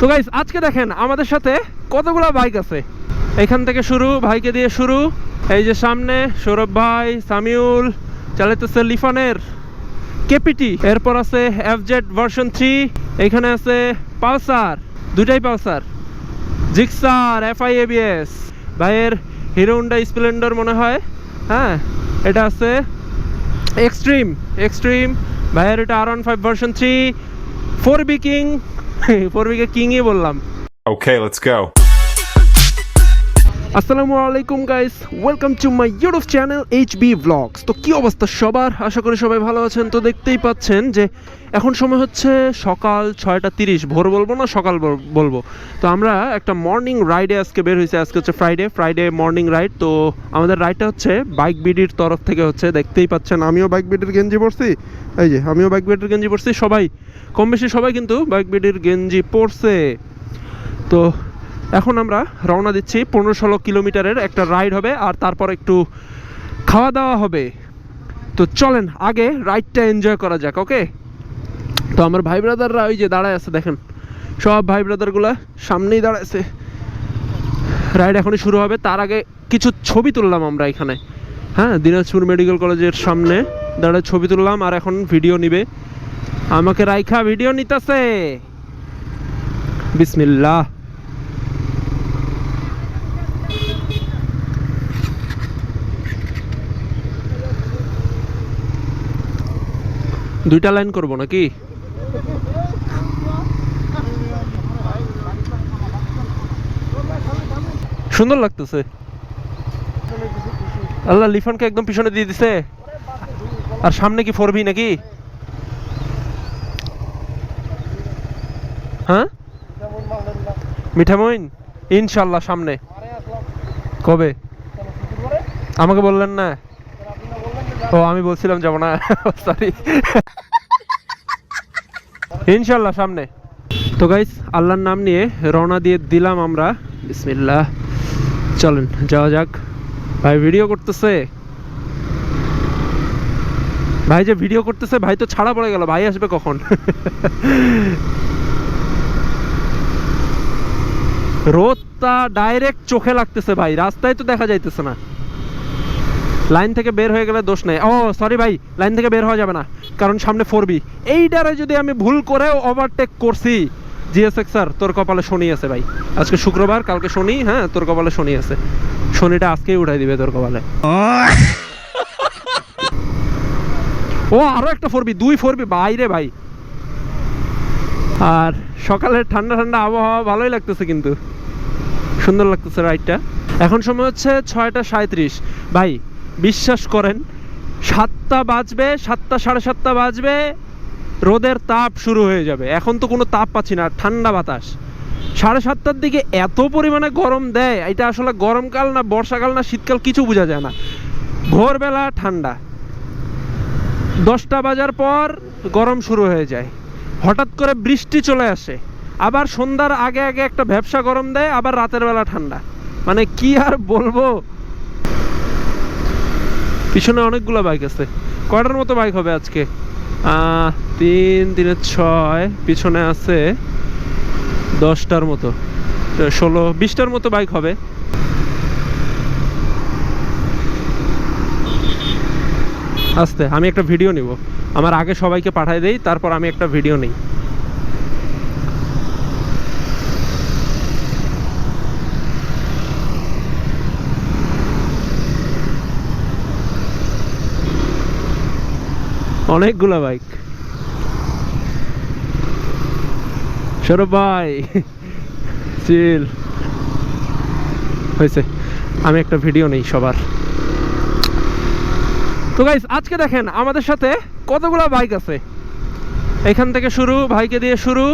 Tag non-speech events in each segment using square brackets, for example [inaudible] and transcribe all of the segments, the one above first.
তো গাইস আজকে দেখেন আমাদের সাথে কতগুলো বাইক আছে। এখান থেকে শুরু, ভাইকে দিয়ে শুরু। এই যে সামনে সৌরভ ভাই, সামিউল, চালাইতেছে লিফানের কেপিটি এরপর আছে এফজেড ভার্সন থ্রি এখানে আছে পালসার দুটাই পালসার। জিক্সার এফআই এবিএস ভাইয়ের হিরো হুন্ডা স্প্লেন্ডার মনে হয় হ্যাঁ? এটা আছে এক্সট্রিম এক্সট্রিম ভাইয়ের এটা আর one five version three four B king four BK কিংই বললাম। Okay, let's go. আসসালামু আলাইকুম guys welcome to my YouTube channel H B vlogs তো কি অবস্থা সবার? আশা করি সবাই ভালো আছেন। তো দেখতেই পাচ্ছেন যে এখন সময় হচ্ছে সকাল ছয়টা তিরিশ। ভোর বলব না সকাল বলব। তো আমরা একটা মর্নিং রাইডে আজকে বের হয়েছে। আজকে হচ্ছে ফ্রাইডে ফ্রাইডে মর্নিং রাইড তো আমাদের রাইডটা হচ্ছে বাইক বিডির তরফ থেকে হচ্ছে। দেখতেই পাচ্ছেন আমিও বাইক বিডির গেঞ্জি পরছি। এই যে আমিও বাইক বিডির গেঞ্জি পরছি। সবাই কম বেশি সবাই কিন্তু বাইক বিডির গেঞ্জি পরছে। তো এখন আমরা রওনা দিচ্ছি, পনেরো ষোলো কিলোমিটারের একটা রাইড হবে আর তারপর একটু খাওয়া দাওয়া হবে। তো চলেন, আগে রাইডটা এনজয় করা যাক, ওকে? তো আমার ভাই ব্রাদাররা ওই যে দাঁড়ায় আছে, দেখেন। সব ভাই ব্রাদারগুলা সামনেই দাঁড়াইছে। রাইড এখনই শুরু হবে, তার আগে কিছু ছবি তুললাম আমরা এখানে। হ্যাঁ দিনাজপুর মেডিকেল কলেজের সামনে দাঁড়ায় ছবি তুললাম আর এখন ভিডিও নিবে। আমাকে রাইখা ভিডিও নিতেছে। বিসমিল্লাহ। দুইটা লাইন করব নাকি? সুন্দর লাগতেছে। আল্লাহ লিফানকে একদম পিছনে দিয়ে দিছে। আর সামনে কি ফোরবি নাকি? হ্যাঁ? মিঠামইন? ইনশাল্লাহ সামনে। কবে? আমাকে বললেন না। ও, আমি বলছিলাম যাব না। [laughs] সরি ইনশাল্লাহ সামনে। তো গাইস আল্লাহর নাম নিয়ে রওনা দিয়ে দিলাম আমরা। বিসমিল্লাহ। চলেন, যাওয়া যাক। ভাই ভিডিও করতেছে। ভাই যে ভিডিও করতেছে, ভাই তো ছাড়া পড়ে গেল। ভাই আসবে কখন? [laughs] রোদটা ডাইরেক্ট চোখে লাগতেছে ভাই রাস্তায় তো দেখা যাইতেছে না। লাইন থেকে বের হয়ে গেলে দোষ নেই। ও সরি ভাই লাইন থেকে বের হওয়া যাবে না কারণ সামনে ফোরবি এইটারে যদি আমি ভুল করেও ওভারটেক করছি জিএসএক্স স্যার তোর কপালে শনি আছে ভাই। আজকে শুক্রবার কালকে শনি হ্যাঁ তোর কপালে শনি আছে। শনিটা আজকেই উঠাই দিবে তোর কপালে। ও আরও একটা ফোরবি দুই ফোরবি বাইরে ভাই। আর সকালে ঠান্ডা ঠান্ডা আবহাওয়া ভালোই লাগতেছে কিন্তু। সুন্দর লাগতেছে রাইডটা এখন সময় হচ্ছে ছয়টা সাঁত্রিশ ভাই, বিশ্বাস করেন, সাতটা বাজবে, সাতটা সাড়ে সাতটা বাজবে, রোদের তাপ শুরু হয়ে যাবে। এখন তো কোনো তাপ পাচ্ছি না, ঠান্ডা বাতাস। সাড়ে সাতটার দিকে এত পরিমাণে গরম দেয়, এটা আসলে গরমকাল না, বর্ষাকাল না, শীতকাল কিছু বোঝা যায় না। ভোরবেলা ঠান্ডা। দশটা বাজার পর গরম শুরু হয়ে যায়। হঠাৎ করে বৃষ্টি চলে আসে। আবার সন্ধ্যার আগে আগে একটা ব্যবসা গরম দেয়, আবার রাতের বেলা ঠান্ডা। মানে কি আর বলব? পিছনে অনেকগুলো বাইক আছে। কয়টার মতো বাইক হবে আজকে? তিন, তিনে ছয়, পিছনে আছে দশটার মতো। ষোলো, বিশটার মতো বাইক হবে। আস্তে, আমি একটা ভিডিও নিব। আমার আগে সবাইকে পাঠাই দেই, তারপর আমি একটা ভিডিও নিই। অনেকগুলো বাইক সৌরভ ভাই চিল হয়েছে। আমি একটা ভিডিও নেই সবার। তো গাইস আজকে দেখেন আমাদের সাথে কতগুলো বাইক আছে। এখান থেকে শুরু, ভাইকে দিয়ে শুরু।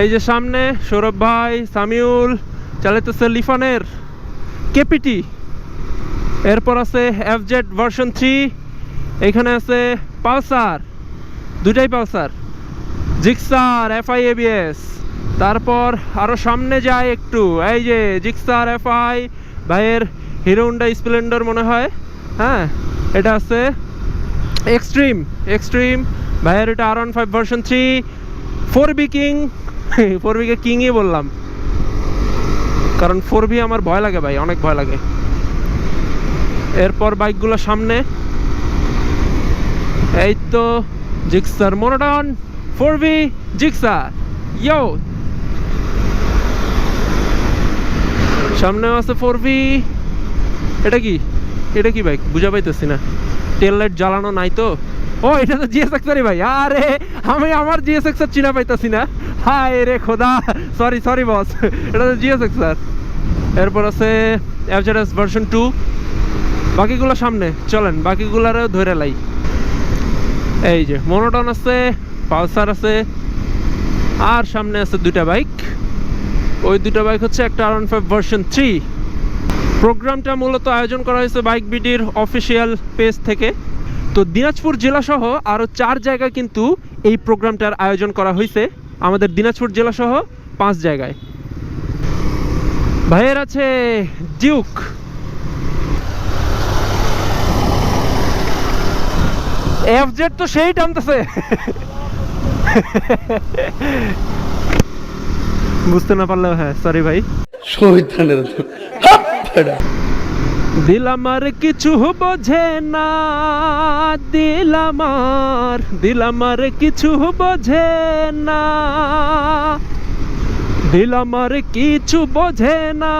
এই যে সামনে, সৌরভ ভাই, সামিউল, চালাইতেছে লিফানের কেপিটি। এরপর আছে এফজেড ভার্সন থ্রি এখানে আছে পালসার দুটাই পালসার। জিক্সার এফআই এবিএস তারপর আরও সামনে যায় একটু, এই যে জিক্সার এফআই ভাইয়ের হিরো হুন্ডা স্প্লেন্ডার মনে হয় হ্যাঁ? এটা আছে এক্সট্রিম এক্সট্রিম ভাইয়ের এটা আর one five version three four B king four BK কিংই বললাম। কারণ ফোর বি আমার ভয় লাগে ভাই, অনেক ভয় লাগে। এরপর বাইকগুলো সামনে। এই তো Gixxer monotone four B Gixxer. ইয়ো সামনেও আছে ফোর বি এটা কি? এটা কি বাইক বুঝা পাইতেছি না। টেল লাইট জ্বালানো নাই তো? ও, এটা তো জিএস এক্সারই ভাই। আরে, আমি আমার জিএস এক্সার চিনা পাইতাছি না। হায় রে খোদা। সরি সরি বস এটা তো জিএস এক্সার এরপর আছে অ্যাভজারাস ভার্সন টু বাকিগুলো সামনে। চলেন, বাকিগুলারও ধরে লাই। এই যে মনোটন আছে পালসার আছে। আর সামনে আছে দুইটা বাইক ওই দুটো বাইক হচ্ছে একটা আর ফাইভ ভার্সন থ্রি প্রোগ্রামটা মূলত আয়োজন করা হয়েছে বাইক বিডির অফিসিয়াল পেজ থেকে। তো দিনাজপুর জেলা সহ আরও চার জায়গায় কিন্তু এই প্রোগ্রামটার আয়োজন করা হয়েছে। আমাদের দিনাজপুর জেলা সহ পাঁচ জায়গায়। ভাইয়ের আছে ডিউক। এফজেড তো সেই টানতেছে। বুঝতে না পারলেও হ্যাঁ সরি ভাই। শহীদানের দিল আমার কিছু বোঝে না, দিল আমার দিল আমার কিছু বোঝে না। দিল আমার কিছু বোঝে না,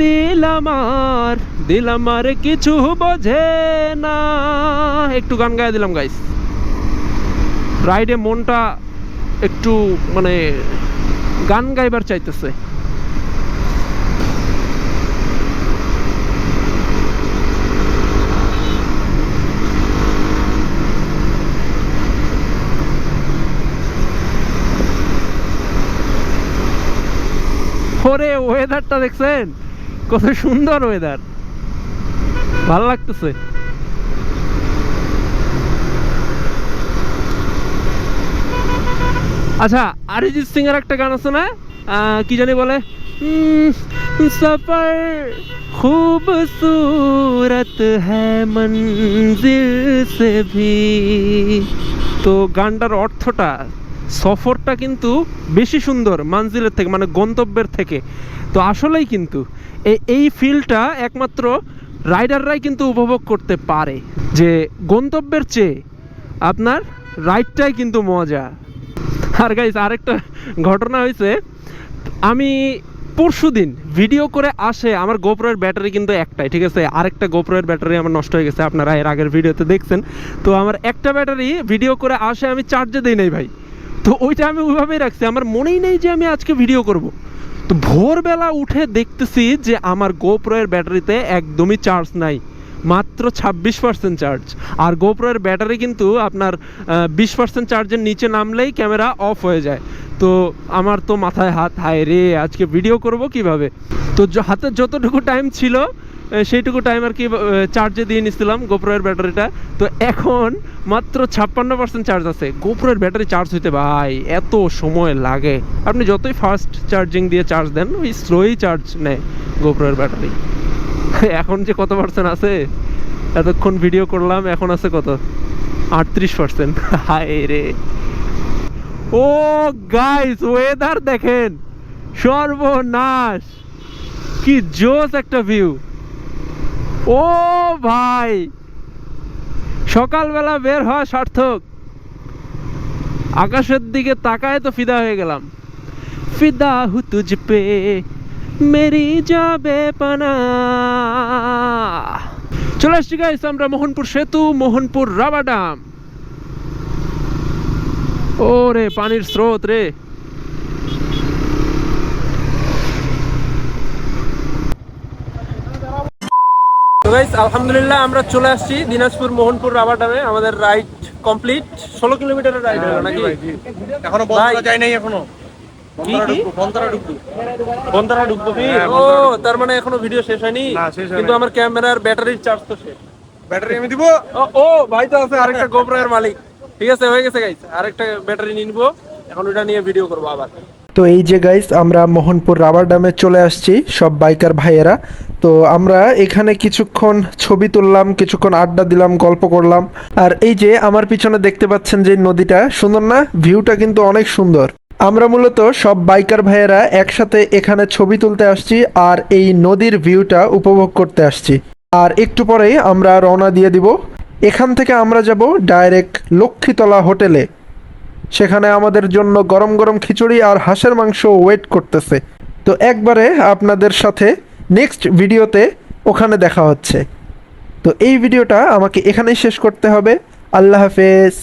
দিল আমার দিল আমার কিছু বোঝে না। একটু গান গায়ে দিলাম গাইস রাইডে মনটা একটু মানে গান গাইবার চাইতেছে। ওরে ওয়েদারটা দেখছেন? কত সুন্দর ওয়েদার ভালো লাগতেছে। আচ্ছা অরিজিৎ সিং এর একটা গান আছে না? কি জানি বলে? সফর খুবসুরত হ্যায় মঞ্জিল ভি। তো গানটার অর্থটা সফরটা কিন্তু বেশি সুন্দর মানজিলের থেকে মানে গন্তব্যের থেকে। তো আসলেই কিন্তু এই ফিলটা একমাত্র রাইডাররাই কিন্তু উপভোগ করতে পারে। যে গন্তব্যের চেয়ে আপনার রাইডটাই কিন্তু মজা। আর গাইস আরেকটা ঘটনা হয়েছে আমি পরশু দিন ভিডিও করে আসে, আমার গোপ্রোর ব্যাটারি কিন্তু একটাই, ঠিক আছে? আরেকটা গোপ্রোর ব্যাটারি আমার নষ্ট হয়ে গেছে, আপনারা এর আগের ভিডিওতে দেখছেন। তো আমার একটা ব্যাটারি ভিডিও করে আসে, আমি চার্জে দিই নাই ভাই। তো ওইটা আমি ওইভাবেই রাখছি। আমার মনেই নেই যে আমি আজকে ভিডিও করব। তো ভোরবেলা উঠে দেখতেছি যে আমার গোপ্রোয়ের ব্যাটারিতে একদমই চার্জ নাই। মাত্র ছাব্বিশ পার্সেন্ট চার্জ আর গোপ্রোয়ের ব্যাটারি কিন্তু আপনার বিশ পার্সেন্ট চার্জের নিচে নামলেই ক্যামেরা অফ হয়ে যায়। তো আমার তো মাথায় হাত, হায় রে, আজকে ভিডিও করব কীভাবে? তো হাতে যতটুকু টাইম ছিল সেইটুকু টাইম আর কি চার্জে দিয়ে নিছিলাম গোপ্রোয়ের ব্যাটারিটা। তো এখন মাত্র ছাপ্পান্ন পার্সেন্ট চার্জ আছে। গোপ্রোয়ের ব্যাটারি চার্জ হইতে ভাই, এত সময় লাগে। আপনি যতই ফাস্ট চার্জিং দিয়ে চার্জ দেন, ওই স্লোই চার্জ নেয় গোপ্রোয়ের ব্যাটারি। এখন যে কত পার্সেন্ট আছে? এতক্ষণ ভিডিও করলাম, এখন আছে কত? আটত্রিশ পার্সেন্ট হায় রে। ও গাইস ওয়েদার দেখেন। সর্বনাশ। কি জোস একটা ভিউ ও ভাই, সকালবেলা বের হওয়া সার্থক। আকাশের দিকে তাকায় তো ফিদা হয়ে গেলাম। ফিদা হু তুঝ পে, মেরি যাবে পানা। চলে আসছি গাইস আমরা মোহনপুর সেতু, মোহনপুর রাবা ডাম ও রে পানির স্রোত রে। তো গাইস আলহামদুলিল্লাহ আমরা চলে আসছি দিনাজপুর মোহনপুর রাবার আমাদের রাইড কমপ্লিট ষোলো কিলোমিটারের রাইড হলো নাকি? এখনও ভাই। বন্ধরা যায় নাই এখনও। হ্যাঁ, ও তার মানে এখনও ভিডিও শেষ হয়নি? হয় কিন্তু আমার ক্যামেরার ব্যাটারির চার্জ তো শেষ। ব্যাটারি আমি দিব? ও ভাই তো আছে আরেকটা মালিক। ঠিক আছে হয়ে গেছে আরেকটা ব্যাটারি নিয়ে নিবো। এখন ওটা নিয়ে ভিডিও করব আবার। তো এই যে গাইস আমরা মোহনপুর রাবার ড্যামে চলে আসছি, সব বাইকার ভাইয়েরা। তো আমরা এখানে কিছুক্ষণ ছবি তুললাম, কিছুক্ষণ আড্ডা দিলাম, গল্প করলাম। আর এই যে আমার পিছনে দেখতে পাচ্ছেন যে নদীটা, সুন্দর না? ভিউটা কিন্তু অনেক সুন্দর। আমরা মূলত সব বাইকার ভাইয়েরা একসাথে এখানে ছবি তুলতে আসছি আর এই নদীর ভিউটা উপভোগ করতে আসছি। আর একটু পরেই আমরা রওনা দিয়ে দিব। এখান থেকে আমরা যাব ডাইরেক্ট লক্ষ্মীতলা হোটেলে। সেখানে আমাদের জন্য গরম গরম খিচুড়ি আর হাঁসের মাংস ওয়েট করতেছে। তো একবারে আপনাদের সাথে নেক্সট ভিডিওতে ওখানে দেখা হচ্ছে। তো এই ভিডিওটা আমাকে এখানেই শেষ করতে হবে। আল্লাহ হাফেজ।